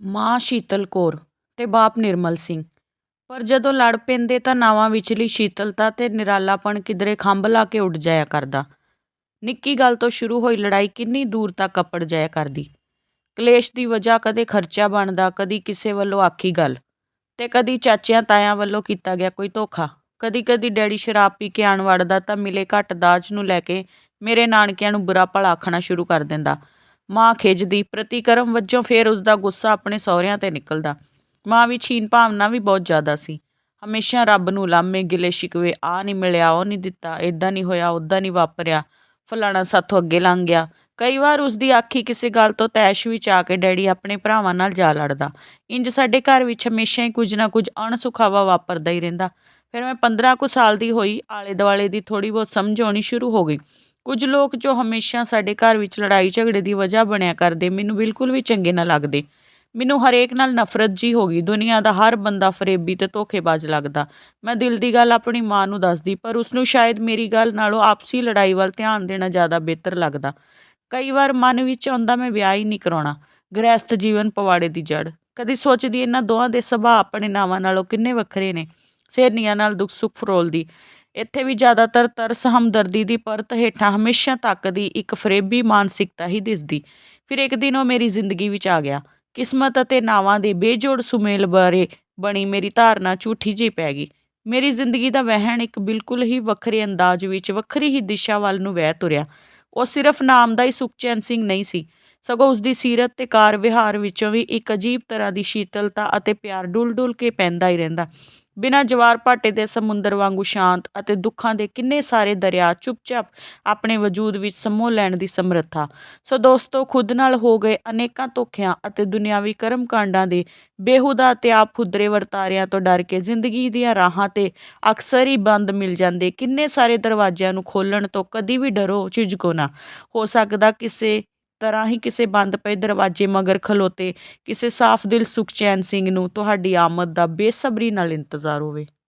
ਮਾਂ ਸ਼ੀਤਲ ਕੌਰ ਅਤੇ ਬਾਪ ਨਿਰਮਲ ਸਿੰਘ। ਪਰ ਜਦੋਂ ਲੜ ਪੈਂਦੇ ਤਾਂ ਨਾਵਾਂ ਵਿਚਲੀ ਸ਼ੀਤਲਤਾ ਅਤੇ ਨਿਰਾਲਾਪਣ ਕਿਧਰੇ ਖੰਭ ਲਾ ਕੇ ਉੱਡ ਜਾਇਆ ਕਰਦਾ। ਨਿੱਕੀ ਗੱਲ ਤੋਂ ਸ਼ੁਰੂ ਹੋਈ ਲੜਾਈ ਕਿੰਨੀ ਦੂਰ ਤੱਕ ਅੱਪੜ ਜਾਇਆ ਕਰਦੀ। ਕਲੇਸ਼ ਦੀ ਵਜ੍ਹਾ ਕਦੇ ਖਰਚਾ ਬਣਦਾ, ਕਦੀ ਕਿਸੇ ਵੱਲੋਂ ਆਖੀ ਗੱਲ ਤੇ ਕਦੀ ਚਾਚਿਆਂ ਤਾਇਆਂ ਵੱਲੋਂ ਕੀਤਾ ਗਿਆ ਕੋਈ ਧੋਖਾ। ਕਦੀ ਕਦੀ ਡੈਡੀ ਸ਼ਰਾਬ ਪੀ ਕੇ ਆਣ ਵੜਦਾ ਤਾਂ ਮਿਲੇ ਘੱਟ ਦਾਜ ਨੂੰ ਲੈ ਕੇ ਮੇਰੇ ਨਾਨਕਿਆਂ ਨੂੰ ਬੁਰਾ ਭਲਾ ਆਖਣਾ ਸ਼ੁਰੂ ਕਰ ਦਿੰਦਾ। ਮਾਂ ਖਿੱਚਦੀ ਪ੍ਰਤੀਕਰਮ ਵਜੋਂ ਫੇਰ ਉਸਦਾ ਗੁੱਸਾ ਆਪਣੇ ਸਹੁਰਿਆਂ ਤੇ ਨਿਕਲਦਾ। ਮਾਂ ਵਿੱਚ ਹੀਨ ਭਾਵਨਾ ਵੀ ਬਹੁਤ ਜ਼ਿਆਦਾ ਸੀ। ਹਮੇਸ਼ਾ ਰੱਬ ਨੂੰ ਲਾਮੇ ਗਿਲੇ ਸ਼ਿਕਵੇ, ਆ ਨਹੀਂ ਮਿਲਿਆ, ਉਹ ਨਹੀਂ ਦਿੱਤਾ ਇਦਾਂ ਨਹੀਂ ਹੋਇਆ ਉਦਾਂ ਨਹੀਂ ਵਾਪਰਿਆ, ਫਲਾਣਾ ਸਾਥੋਂ ਅੱਗੇ ਲੰਘ ਗਿਆ। ਕਈ ਵਾਰ ਉਸਦੀ ਆਖੀ ਕਿਸੇ ਗੱਲ ਤੋਂ ਤੈਸ਼ ਵਿੱਚ ਆ ਕੇ ਡੈਡੀ ਆਪਣੇ ਭਰਾਵਾਂ ਨਾਲ ਜਾ ਲੜਦਾ। ਇੰਜ ਸਾਡੇ ਘਰ ਵਿੱਚ ਹਮੇਸ਼ਾ ਹੀ ਕੁਝ ਨਾ ਕੁਝ ਅਣਸੁਖਾਵਾ ਵਾਪਰਦਾ ਹੀ ਰਹਿੰਦਾ। ਫਿਰ ਮੈਂ 15 ਕੁ ਸਾਲ ਦੀ ਹੋਈ ਆਲੇ ਦੁਆਲੇ ਦੀ ਥੋੜੀ ਬਹੁਤ ਸਮਝ ਆਉਣੀ ਸ਼ੁਰੂ ਹੋ ਗਈ। ਕੁਝ ਲੋਕ ਜੋ ਹਮੇਸ਼ਾ ਸਾਡੇ ਘਰ ਵਿੱਚ ਲੜਾਈ ਝਗੜੇ ਦੀ ਵਜ੍ਹਾ ਬਣਿਆ ਕਰਦੇ, ਮੈਨੂੰ ਬਿਲਕੁਲ ਵੀ ਚੰਗੇ ਨਾ ਲੱਗਦੇ। ਮੈਨੂੰ ਹਰੇਕ ਨਾਲ ਨਫ਼ਰਤ ਜੀ ਹੋ ਗਈ, ਦੁਨੀਆ ਦਾ ਹਰ ਬੰਦਾ ਫਰੇਬੀ ਤੇ ਧੋਖੇਬਾਜ਼ ਲੱਗਦਾ। ਮੈਂ ਦਿਲ ਦੀ ਗੱਲ ਆਪਣੀ ਮਾਂ ਨੂੰ ਦੱਸਦੀ, ਪਰ ਉਸ ਨੂੰ ਸ਼ਾਇਦ ਮੇਰੀ ਗੱਲ ਨਾਲੋਂ ਆਪਸੀ ਲੜਾਈ ਵੱਲ ਧਿਆਨ ਦੇਣਾ ਜ਼ਿਆਦਾ ਬਿਹਤਰ ਲੱਗਦਾ। ਕਈ ਵਾਰ ਮਨ ਵਿੱਚ ਆਉਂਦਾ, ਮੈਂ ਵਿਆਹ ਹੀ ਨਹੀਂ ਕਰਾਉਣਾ ਗ੍ਰਹਿਸਥ ਜੀਵਨ ਪਵਾੜੇ ਦੀ ਜੜ ਕਦੀ ਸੋਚਦੀ, ਇਹਨਾਂ ਦੋਹਾਂ ਦੇ ਸੁਭਾਅ ਆਪਣੇ ਨਾਵਾਂ ਨਾਲੋਂ ਕਿੰਨੇ ਵੱਖਰੇ ਨੇ ਸੇਰਨੀਆਂ ਨਾਲ ਦੁੱਖ ਸੁੱਖ ਫਰੋਲਦੀ। ਇੱਥੇ ਵੀ ਜ਼ਿਆਦਾਤਰ ਤਰਸ ਹਮਦਰਦੀ ਦੀ ਪਰਤ ਹੇਠਾਂ ਹਮੇਸ਼ਾ ਤੱਕਦੀ ਇੱਕ ਫਰੇਬੀ ਮਾਨਸਿਕਤਾ ਹੀ ਦਿਸਦੀ। ਫਿਰ ਇੱਕ ਦਿਨ ਉਹ ਮੇਰੀ ਜ਼ਿੰਦਗੀ ਵਿੱਚ ਆ ਗਿਆ। ਕਿਸਮਤ ਅਤੇ ਨਾਵਾਂ ਦੇ ਬੇਜੋੜ ਸੁਮੇਲ ਬਾਰੇ ਬਣੀ ਮੇਰੀ ਧਾਰਨਾ ਝੂਠੀ ਜਿਹੀ ਪੈ ਗਈ। ਮੇਰੀ ਜ਼ਿੰਦਗੀ ਦਾ ਵਹਿਣ ਇੱਕ ਬਿਲਕੁਲ ਹੀ ਵੱਖਰੇ ਅੰਦਾਜ਼ ਵਿੱਚ ਵੱਖਰੀ ਹੀ ਦਿਸ਼ਾ ਵੱਲ ਨੂੰ ਵਹਿ ਤੁਰਿਆ। ਉਹ ਸਿਰਫ ਨਾਮ ਦਾ ਹੀ ਸੁਖਚੈਨ ਸਿੰਘ ਨਹੀਂ ਸੀ। ਸਗੋਂ ਉਸ ਦੀ ਸੀਰਤ ਤੇ ਕਾਰ ਵਿਹਾਰ ਵਿੱਚੋਂ ਵੀ ਇੱਕ ਅਜੀਬ ਤਰ੍ਹਾਂ ਦੀ ਸ਼ੀਤਲਤਾ ਅਤੇ ਪਿਆਰ ਡੁੱਲ ਡੁੱਲ ਕੇ ਪੈਂਦਾ ਹੀ ਰਹਿੰਦਾ। ਬਿਨਾਂ ਜਵਾਰ ਭਾਟੇ ਦੇ ਸਮੁੰਦਰ ਵਾਂਗੂ ਸ਼ਾਂਤ ਅਤੇ ਦੁੱਖਾਂ ਦੇ ਕਿੰਨੇ ਸਾਰੇ ਦਰਿਆ ਚੁੱਪਚਾਪ ਆਪਣੇ ਵਜੂਦ ਵਿੱਚ ਸਮੋ ਲੈਣ ਦੀ ਸਮਰੱਥਾ। ਸੋ ਦੋਸਤੋ, ਖੁਦ ਨਾਲ ਹੋ ਗਏ ਅਨੇਕਾਂ ਧੋਖਿਆਂ ਅਤੇ ਦੁਨਿਆਵੀ ਕਰਮ ਕਾਂਡਾਂ ਦੇ ਬੇਹੂਦਾ ਤੇ ਆਪ ਖੁਦਰੇ ਵਰਤਾਰਿਆਂ ਤੋਂ ਡਰ ਕੇ ਜ਼ਿੰਦਗੀ ਦੀਆਂ ਰਾਹਾਂ ਤੇ ਅਕਸਰ ਹੀ ਬੰਦ ਮਿਲ ਜਾਂਦੇ ਕਿੰਨੇ ਸਾਰੇ ਦਰਵਾਜ਼ਿਆਂ ਨੂੰ ਖੋਲਣ ਤੋਂ ਕਦੀ ਵੀ ਡਰੋ ਝਿਜਕੋ ਨਾ। ਹੋ ਸਕਦਾ ਕਿਸੇ ਤਰ੍ਹਾਂ ਹੀ ਕਿਸੇ ਬੰਦ ਪਏ ਦਰਵਾਜ਼ੇ ਮਗਰ ਖਲੋਤੇ, ਕਿਸੇ ਸਾਫ਼ ਦਿਲ ਸੁਖਚੈਨ ਸਿੰਘ ਨੂੰ ਤੁਹਾਡੀ ਆਮਦ ਦਾ ਬੇਸਬਰੀ ਨਾਲ ਇੰਤਜ਼ਾਰ ਹੋਵੇ।